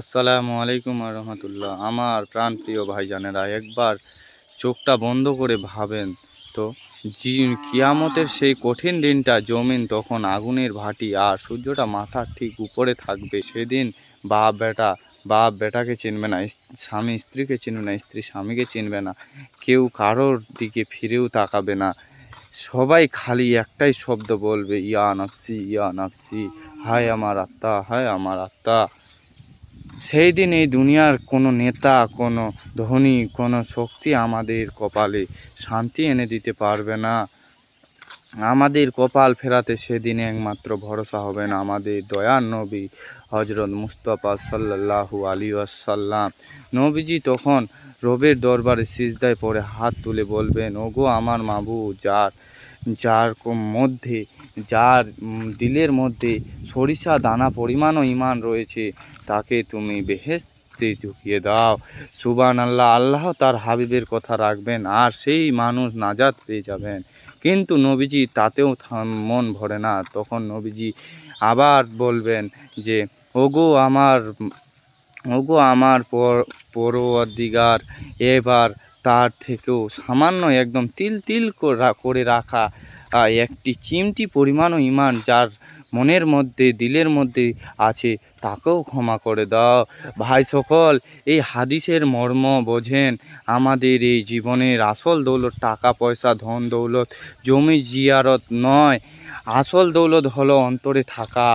আসসালামু আলাইকুম রহমতুল্লাহ। আমার প্রাণপ্রিয় ভাইজানেরা, একবার চোখটা বন্ধ করে ভাবেন তো জি কিয়ামতের সেই কঠিন দিনটা, জমিন তখন আগুনের ভাটি আর সূর্যটা মাথার ঠিক উপরে থাকবে। সেদিন বাপ বেটা, বাপ বেটাকে চিনবে না স্বামী স্ত্রীকে চিনবে না, স্ত্রী স্বামীকে চিনবে না, কেউ কারোর দিকে ফিরেও তাকাবে না। সবাই খালি একটাই শব্দ বলবে, ইয়া নাফসি ইয়া নাফসি, হায় আমার আত্মা, হায় আমার আত্মা। সেই দিন এই দুনিয়ার কোনো নেতা, কোনো ধনী, কোনো শক্তি আমাদের কপালে শান্তি এনে দিতে পারবে না। আমাদের কপাল ফেরাতে সেদিন একমাত্র ভরসা হবে না। আমাদের দয়ার নবী হজরত মুস্তফা সাল্লাল্লাহু আলী আসাল্লাম নবীজি তখন রবের দরবারে সিজদায় পড়ে হাত তুলে বলবেন, ওগো আমার মাবু যার যার মধ্যে যার দিলের মধ্যে সরিষা দানা পরিমাণও ইমান রয়েছে, তাকে তুমি বেহেস্তে ঢুকিয়ে দাও। সুবান আল্লাহ আল্লাহ তার হাবিবের কথা রাখবেন, আর সেই মানুষ নাজাত পেয়ে যাবেন। কিন্তু নবীজি তাতেও মন ভরে না। তখন নবীজি আবার বলবেন যে, ওগো আমার ওগো আমার পর পরদিগার এবার তার থেকেও সামান্য একদম তিল তিল করে রাখা একটি চিমটি পরিমাণও ইমান যার মনের মধ্যে, দিলের মধ্যে আছে, তাকেও ক্ষমা করে দাও। ভাই সকল, এই হাদিসের মর্ম বোঝেন, আমাদের এই জীবনের আসল দৌলত টাকা, পয়সা, ধন, দৌলত, জমি জিয়ারত নয়। আসল দৌলত হলো অন্তরে থাকা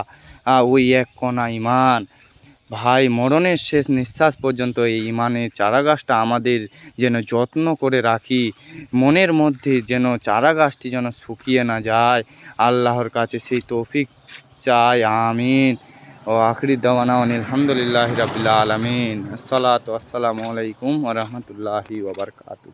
ওই এক কণা ইমান। ভাই, মরণের শেষ নিঃশ্বাস পর্যন্ত এই ইমানের চারা গাছটা আমাদের যেন যত্ন করে রাখি। মনের মধ্যে যেন চারা গাছটি যেন শুকিয়ে না যায়। আল্লাহর কাছে সেই তৌফিক চাই, আমিন। ও আখরি দেওয়ানা আলহামদুলিল্লাহ রাবিল্লা আলমিন। আসসালাতু আসসালামু আলাইকুম ওরহমতুল্লাহি ওবরকাতু